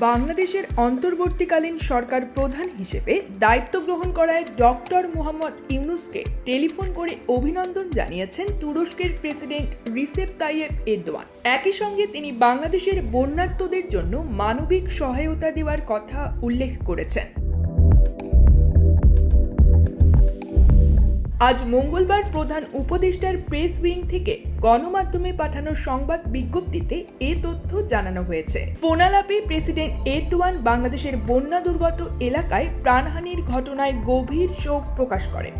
বাংলাদেশের অন্তর্বর্তীকালীন সরকার প্রধান হিসেবে দায়িত্ব গ্রহণ করায় ডক্টর মোহাম্মদ ইউনুসকে টেলিফোন করে অভিনন্দন জানিয়েছেন তুরস্কের প্রেসিডেন্ট রিসেপ তাইয়েব এরদোয়ান। একই সঙ্গে তিনি বাংলাদেশের বন্যার্তদের জন্য মানবিক সহায়তা দেওয়ার কথা উল্লেখ করেছেন। আজ মঙ্গলবার প্রধান উপদেষ্টার প্রেস উইং থেকে গণমাধ্যমে পাঠানো সংবাদ বিজ্ঞপ্তিতে এ তথ্য জানানো হয়েছে। ফোনালাপে প্রেসিডেন্ট এরদোয়ান বাংলাদেশের বন্যা দুর্গত এলাকায় প্রাণহানির ঘটনায় গভীর শোক প্রকাশ করেন।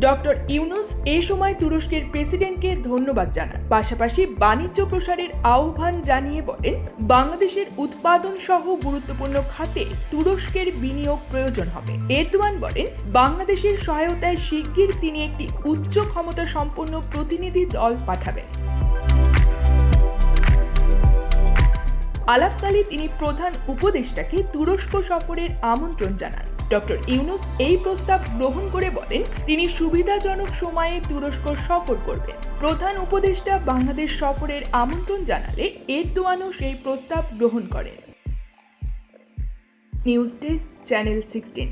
ডক্টর ইউনুস এ সময় তুরস্কের প্রেসিডেন্টকে ধন্যবাদ জানান। পাশাপাশি বাণিজ্য প্রসারের আহ্বান জানিয়ে বলেন, বাংলাদেশের উৎপাদন সহ গুরুত্বপূর্ণ খাতে তুরস্কের বিনিয়োগ প্রয়োজন হবে। এরদোয়ান বলেন, বাংলাদেশের সহায়তায় শিগগির তিনি একটি উচ্চ ক্ষমতা সম্পন্ন প্রতিনিধি দল পাঠাবেন। আলাপকালে তিনি প্রধান উপদেষ্টাকে তুরস্ক সফরের আমন্ত্রণ জানান। ডক্টর ইউনুস এই প্রস্তাব গ্রহণ করে বলেন, তিনি সুবিধাজনক সময়ে তুরস্ক সফর করবেন। প্রধান উপদেষ্টা বাংলাদেশ সফরের আমন্ত্রণ জানালে এরদোয়ানও সেই প্রস্তাব গ্রহণ করেন। News desk, channel sixteen.